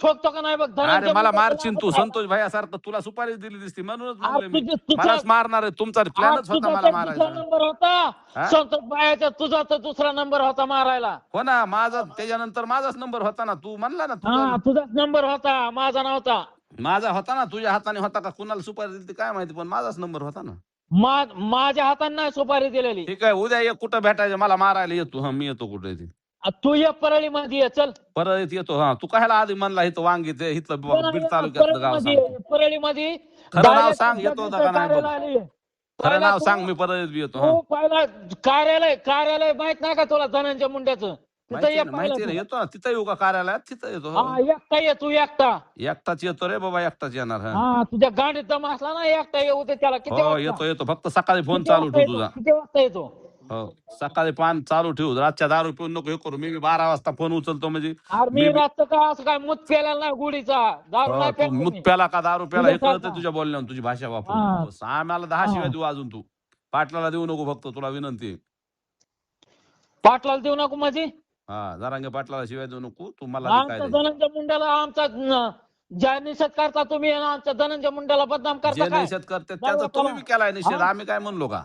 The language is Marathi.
ठोकतो का नाही बघ? अरे मला मारशील तू संतोष भाई सारखं तुला सुपारी दिली दिसती म्हणूनच मलाच मारणार आहे तुमचा प्लॅनच होता मला मारायचा. नंबर होता? संतोष बायाचा तुझा तर दुसरा नंबर होता मारायला. हो ना माझा त्याच्यानंतर माझाच नंबर होता ना तू म्हणला ना तुझा. तुझाच नंबर होता माझा नव्हता. माझा होता ना तुझ्या हाताने होता का? कुणाला सुपारी दिली काय माहिती पण माझाच नंबर होता ना. माझ्या हाताने नाही सुपारी दिलेली. ठीक आहे उद्या ये कुठं भेटायचं मला मारायला येतो. हा मी येतो कुठे आ, तू ये परळी मध्ये ये, चल. परत येतो हा. तू कशाला आधी म्हणला इथं वांगी ते इथलं ब- बीड तालुक्यातलं गाव सांग. परळी मध्ये खरं नाव सांग, येतो होता का नाही बघ. खरं नाव तू- सांग मी परत बी येतो हा. तू पहिला कार्यालय कार्यालय माहीत नाही का तुला धनंजय मुंड्याचं तिथं माहिती ये आहे ना, माहिती आहे ना पहिला येतो ना तिथं येऊ का कार्यालयात? तिथं येतो तू. हो. हा एकटा ये तू एकटा. एकटाच येतो रे बाबा एकटाच येणार हा. हा तुझ्या गाडीत दम असला ना एकटा येऊ दे त्याला. किती हो वाजता? येतो येतो. फक्त सकाळी फोन किती चालू वाजता ठेव येतो? तुझा. किती वाजता येतो? हो सकाळी पान चालू ठेव रातच्या दारू पिऊन नको हे करू मी बी बारा वाजता फोन उचलतो म्हणजे अरे मी काय असं काय मूत नाही गुढीचा दारू हो, नाही तू प्यायला मूत. प्याला का दारू प्याला हे तुझ्या कळतं. तुझ्या बोलण्यावर तुझी भाषा हा. वापरून बस, आम्हाला दहा हा. शिवाय देऊ अजून तू पाटलाला देऊ नको फक्त तुला विनंती आहे. पाटलाला देऊ नको माझी हा जरांगे पाटलाला शिवाय देऊ नको तू मला बी काय आमच्या द्यायचं. धनंजय मुंड्याला आमचा न- ज्या निषेध करता तुम्ही आणि आमच्या धनंजय मुंड्याला बदनाम करता काय निषेध करते त्याचा तुम्ही. बी केलाय निषेध हा? आम्ही काय म्हणलो का